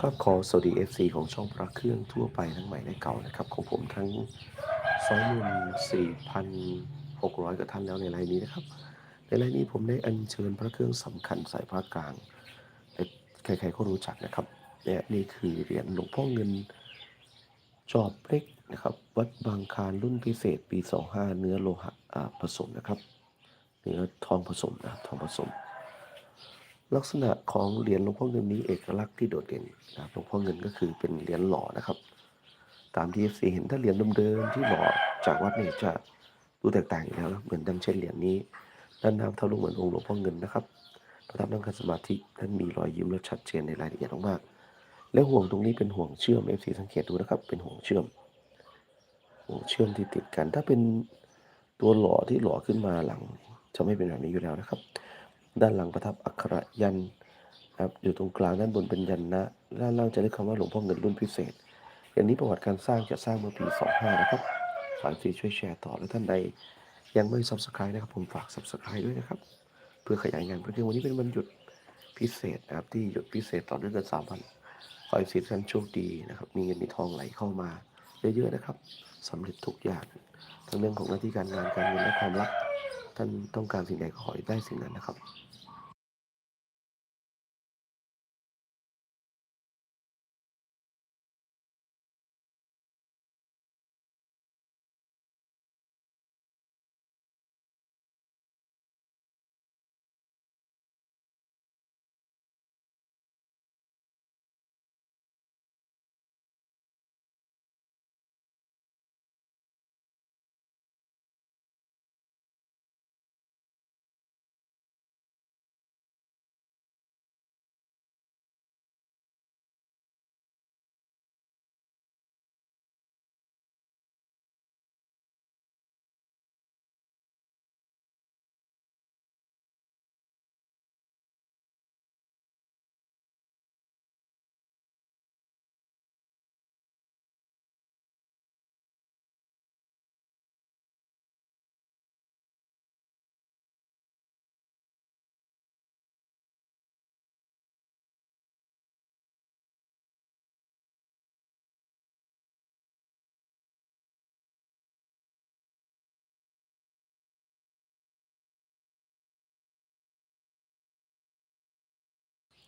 ก็ขอสวัสดี FC ของช่องพระเครื่องทั่วไปทั้งใหม่และเก่านะครับ ของผมทั้ง 24,600กว่าท่านแล้วในไลน์นี้นะครับ ในไลน์นี้ผมได้อัญเชิญพระเครื่องสำคัญสายพระกลางใครๆก็รู้จักนะครับเนี่ยนี่คือเหรียญหลวงพ่อเงินจอบเล็กนะครับ วัดบางคารรุ่นพิเศษปี 25 เนื้อโลหะผสมนะครับ เนื้อทองผสมนะทองผสม ลักษณะของเหรียญหลวงพ่อเงินนี้เอกลักษณ์ที่โดดเด่นนะครับหลวงพ่อเงินก็คือเป็นเหรียญหล่อนะครับ ตามที่เอฟซีเห็นถ้าเหรียญเดิมๆที่หล่อจากวัดเนี่ยจะดูแตกต่างอยู่แล้วนะเหมือนดังเช่นเหรียญนี้ด้านหน้าเท่าลูกเหมือนองค์หลวงพ่อเงินนะครับประทับนั่งคันสมาธินั้นมีรอยยิ้มและชัดเจนในรายละเอียดมากๆและห่วงตรงนี้เป็นห่วงเชื่อมเอฟซีสังเกตดูนะครับ เป็นห่วงเชื่อมห่วงเชื่อมที่ติดกัน ถ้าเป็นตัวหล่อที่หล่อขึ้นมาหลัง จะไม่เป็นแบบนี้อยู่แล้วนะครับ ด้านหลังประทับอักขระยันนะครับอยู่ตรงกลางด้านบนเป็นยันนะด้านล่างจะได้คำว่าหลวงพ่อเงินรุ่นพิเศษอย่างนี้ประวัติการสร้างจะสร้างเมื่อปี 25 นะครับฝากซีช่วยแชร์ต่อและท่านใดยังไม่ subscribe นะครับ ผมฝาก subscribe ด้วยนะครับ เพื่อขยายงานเพราะที่วันนี้เป็นวันหยุดพิเศษนะครับที่หยุดพิเศษต่อเนื่องกัน3วันขอให้สิทธิ์ท่านโชคดีนะครับ มีเงินมีทองไหลเข้ามาเยอะๆนะครับสำเร็จทุกอย่างทั้งเรื่องของหน้าที่การงานการเงินและความรัก ท่านต้องการสิ่งใดก็ขอให้ได้สิ่งนั้นนะครับ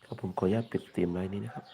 ครับผมขออนุญาตปิดสตรีมไว้นี้นะครับ